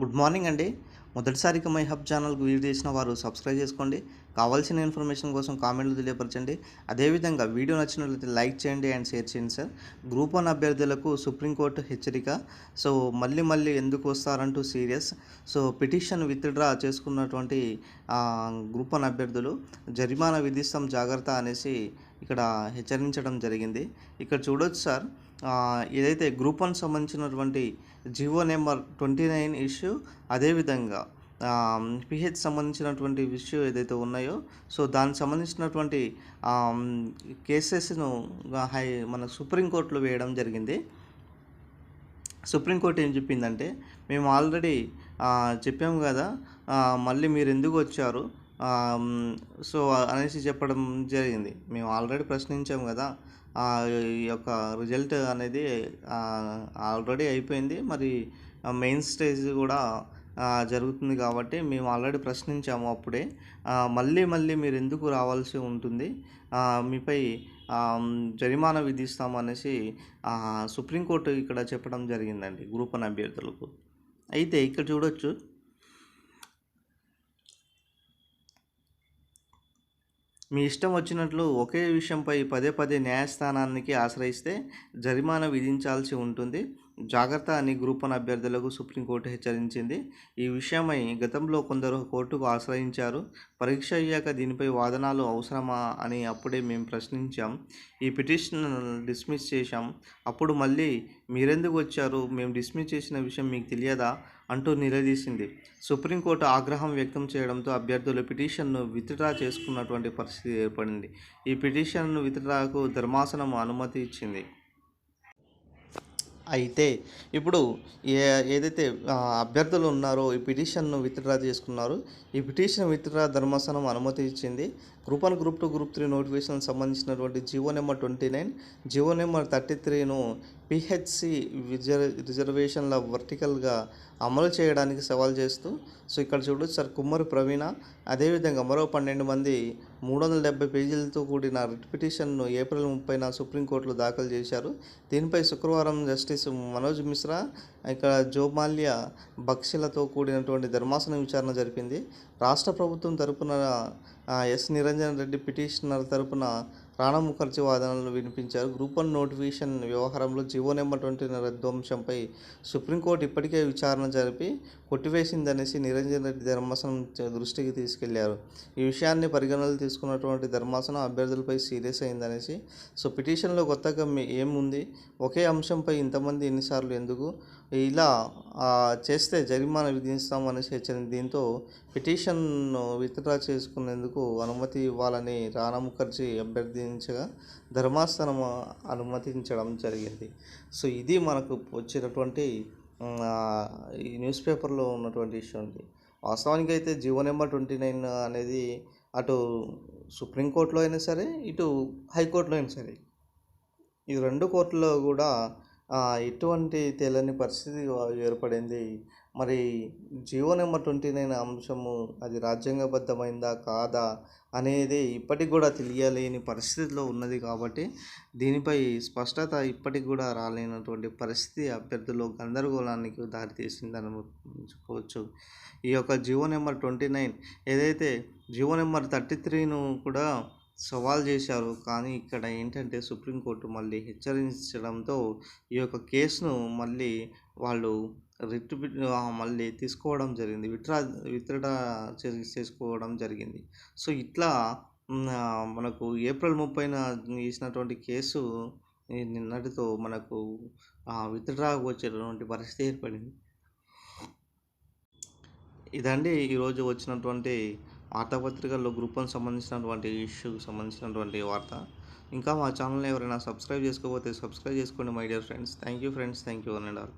Good morning అండి. మొదటిసారిగా my hub ఛానల్కి వీడియో చేసిన వారు సబ్స్క్రైబ్ చేసుకోండి. కావాల్సిన ఇన్ఫర్మేషన్ కోసం కామెంట్లు తెలియపరచండి. అదేవిధంగా వీడియో నచ్చినట్లయితే లైక్ చేయండి అండ్ షేర్ చేయండి సార్. గ్రూప్ వన్ అభ్యర్థులకు సుప్రీంకోర్టు హెచ్చరిక. సో మళ్ళీ మళ్ళీ ఎందుకు వస్తారంటూ సీరియస్. సో పిటిషన్ విత్డ్రా చేసుకున్నటువంటి గ్రూప్ వన్ అభ్యర్థులు జరిమానా విధిస్తాం జాగ్రత్త అనేసి ఇక్కడ హెచ్చరించడం జరిగింది. ఇక్కడ చూడొచ్చు సార్ ఏదైతే గ్రూప్ వన్ సంబంధించినటువంటి GO number twenty nine issue అదేవిధంగా పిహెచ్ సంబంధించినటువంటి ఇష్యూ ఏదైతే ఉన్నాయో సో దానికి సంబంధించినటువంటి కేసెస్ను హై మన సుప్రీంకోర్టులో వేయడం జరిగింది. సుప్రీంకోర్టు ఏం చెప్పిందంటే మేము ఆల్రెడీ చెప్పాము కదా మళ్ళీ మీరు ఎందుకు వచ్చారు సో అనేసి చెప్పడం జరిగింది. మేము ఆల్రెడీ ప్రశ్నించాము కదా ఆ, ఈ యొక్క రిజల్ట్ అనేది ఆల్రెడీ అయిపోయింది. మరి మెయిన్ స్టేజ్ కూడా జరుగుతుంది కాబట్టి మేము ఆల్రెడీ ప్రశ్నించాము అప్పుడే. మళ్ళీ మళ్ళీ మీరు ఎందుకు రావాల్సి ఉంటుంది? మీపై జరిమానా విధిస్తాం అనేసి సుప్రీంకోర్టు ఇక్కడ చెప్పడం జరిగిందండి గ్రూప్ వన్ అభ్యర్థులకు. అయితే ఇక్కడ చూడొచ్చు మీ ఇష్టం వచ్చినట్లు ఒకే విషయంపై పదే పదే న్యాయస్థానానికి ఆశ్రయిస్తే జరిమానా విధించాల్సి ఉంటుంది. జాగ్రత్త అని గ్రూప్ వన్ అభ్యర్థులకు సుప్రీంకోర్టు హెచ్చరించింది. ఈ విషయమై గతంలో కొందరు కోర్టుకు ఆశ్రయించారు. పరీక్ష అయ్యాక దీనిపై వాదనాలు అవసరమా అని అప్పుడే మేము ప్రశ్నించాం. ఈ పిటిషన్ డిస్మిస్ చేశాం. అప్పుడు మళ్ళీ మీరెందుకు వచ్చారు? మేము డిస్మిస్ చేసిన విషయం మీకు తెలియదా? అంటూ నిలదీసింది. సుప్రీంకోర్టు ఆగ్రహం వ్యక్తం చేయడంతో అభ్యర్థులు పిటిషన్ను విత్డ్రా చేసుకున్నటువంటి పరిస్థితి ఏర్పడింది. ఈ పిటిషన్ను విత్డ్రాకు ధర్మాసనం అనుమతి ఇచ్చింది. అయితే ఇప్పుడు ఏ ఏదైతే అభ్యర్థులు ఉన్నారో ఈ పిటిషన్ను విత్డ్రా చేసుకున్నారు. ఈ పిటిషన్ విత్డ్రా ధర్మాసనం అనుమతి ఇచ్చింది group one group two group three notification సంబంధించినటువంటి GO number twenty nine GO number thirty త్రీను PHC రిజర్ రిజర్వేషన్ల వర్టికల్గా అమలు చేయడానికి సవాల్ చేస్తూ సో ఇక్కడ చూడొచ్చు సార్ కుమ్మరి ప్రవీణ అదేవిధంగా మరో పన్నెండు మంది మూడు వందల డెబ్బై పేజీలతో కూడిన రిట్ పిటిషన్ను ఏప్రిల్ ముప్పైన సుప్రీంకోర్టులో దాఖలు చేశారు. దీనిపై శుక్రవారం జస్టిస్ మనోజ్ మిశ్రా ఇక్కడ జోమాల్యా బక్షిలతో కూడినటువంటి ధర్మాసనం విచారణ జరిపింది. రాష్ట్ర ప్రభుత్వం తరపున ఎస్. నిర నిరంజన్ రెడ్డి పిటిషనర్ తరపున రాణా ముఖర్జీ వాదనలు వినిపించారు. గ్రూప్ వన్ నోటిఫికేషన్ వ్యవహారంలో జీవో నెంబర్ ట్వంటీ రద్దు సుప్రీంకోర్టు ఇప్పటికే విచారణ జరిపి కొట్టివేసిందనేసి నిరంజన్ రెడ్డి ధర్మాసనం దృష్టికి తీసుకెళ్ళారు. ఈ విషయాన్ని పరిగణనలు తీసుకున్నటువంటి ధర్మాసనం అభ్యర్థులపై సీరియస్ అయిందనేసి సో పిటిషన్లో కొత్తగా మీ- ఏముంది? ఒకే అంశంపై ఇంతమంది ఎన్నిసార్లు ఎందుకు? ఇలా చేస్తే జరిమానా విధిస్తామనేసి హెచ్చరింది దీంతో పిటిషన్ విత్డ్రా చేసుకునేందుకు అనుమతి ఇవ్వాలని రాణా ముఖర్జీ అభ్యర్థి విధించగా ధర్మాసనం అనుమతించడం జరిగింది. సో ఇది మనకు వచ్చినటువంటి ఈ న్యూస్ పేపర్లో ఉన్నటువంటి ఇష్యూ అండి. వాస్తవానికి అయితే జీవో నెంబర్ ట్వంటీ నైన్ అనేది అటు సుప్రీంకోర్టులో అయినా సరే ఇటు హైకోర్టులో అయినా సరే ఈ రెండు కోర్టులో కూడా ఎటువంటి తేలని పరిస్థితి ఏర్పడింది. మరి జియో నెంబర్ ట్వంటీ నైన్ అంశము అది రాజ్యాంగబద్ధమైందా కాదా అనేది ఇప్పటికి కూడా తెలియలేని పరిస్థితిలో ఉన్నది కాబట్టి దీనిపై స్పష్టత ఇప్పటికి కూడా రాలేనటువంటి పరిస్థితి అభ్యర్థులు గందరగోళానికి దారితీసిందని చెప్పవచ్చు ఈ యొక్క జియో నెంబర్ ట్వంటీ నైన్ ఏదైతే జియో నెంబర్ థర్టీ త్రీను కూడా సవాల్ చేశారు. కానీ ఇక్కడ ఏంటంటే సుప్రీంకోర్టు మళ్ళీ హెచ్చరించడంతో ఈ యొక్క కేసును మళ్ళీ వాళ్ళు రిట్ మళ్ళీ తీసుకోవడం జరిగింది. విత్డ్రా విత్డ్రా చే- చేసుకోవడం జరిగింది. సో ఇట్లా మనకు ఏప్రిల్ ముప్పైన వేసినటువంటి కేసు నిన్నటితో మనకు విత్డ్రా వచ్చేటటువంటి పరిస్థితి ఏర్పడింది. ఇదండి ఈరోజు వచ్చినటువంటి వార్తాపత్రికల్లో గ్రూప్ సంబంధించినటువంటి ఇష్యూకి సంబంధించినటువంటి వార్త. ఇంకా మా ఛానల్ని ఎవరైనా సబ్స్క్రైబ్ చేసుకోకపోతే సబ్స్క్రైబ్ చేసుకోండి my dear friends. Thank you friends. Thank you one and all